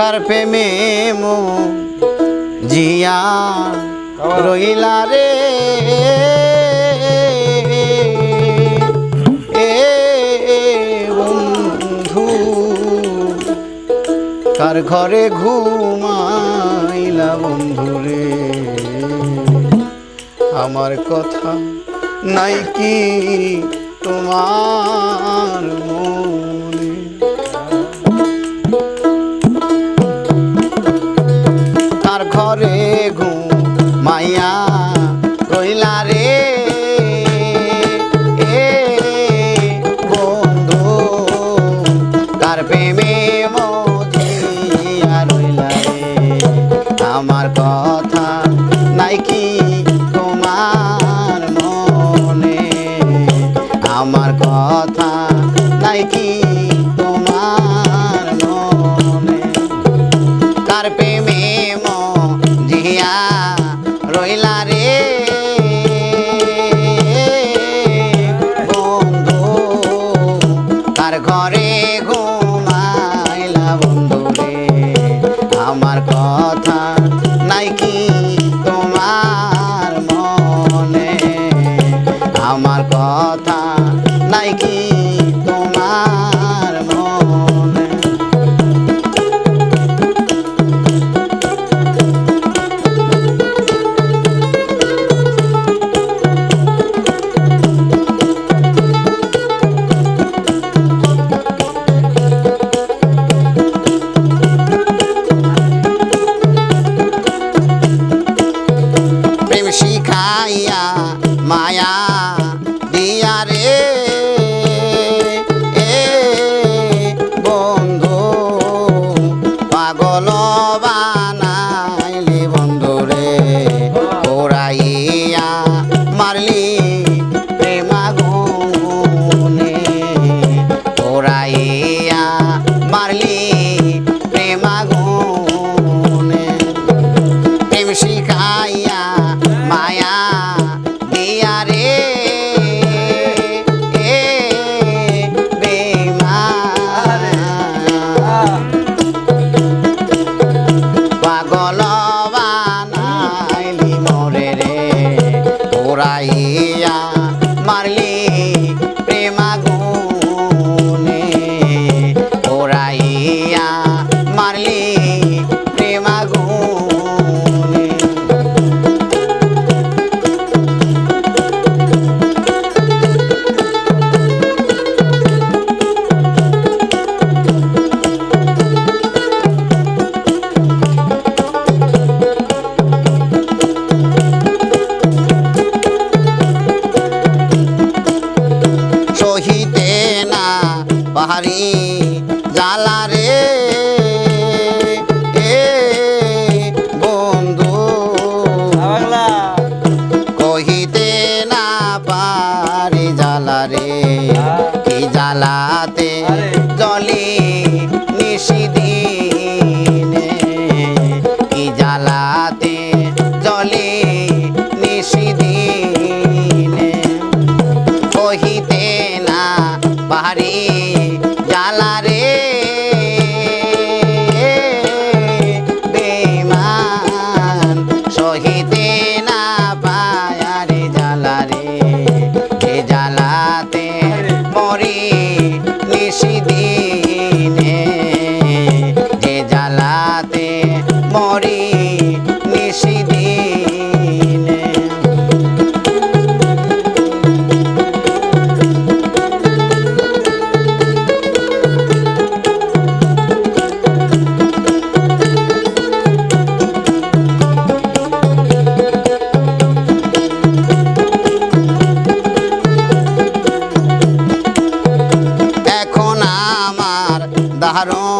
কার প্রেমে মো জিয়া রইলা রে। এ বন্ধু, কার ঘরে ঘুমাইলা বন্ধু রে? আমার কথা নাই কি তোমার মন? রইলা রে। বন্ধু তার ঘরে ঘুমাইলা বন্ধু রে? আমার কথা নাই কি আমার bajaron.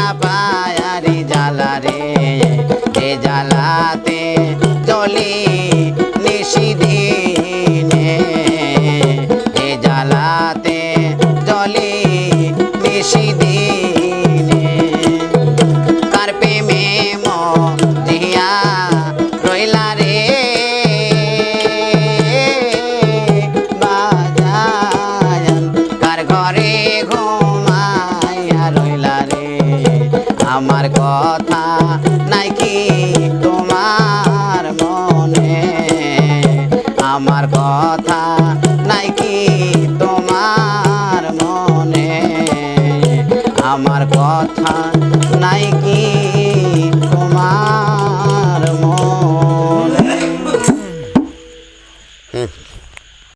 ঘরে ঘুমাইয়া রইলা রে। আমার কথা নাই কি তোমার মনে? আমার কথা নাই কি তোমার মনে? আমার কথা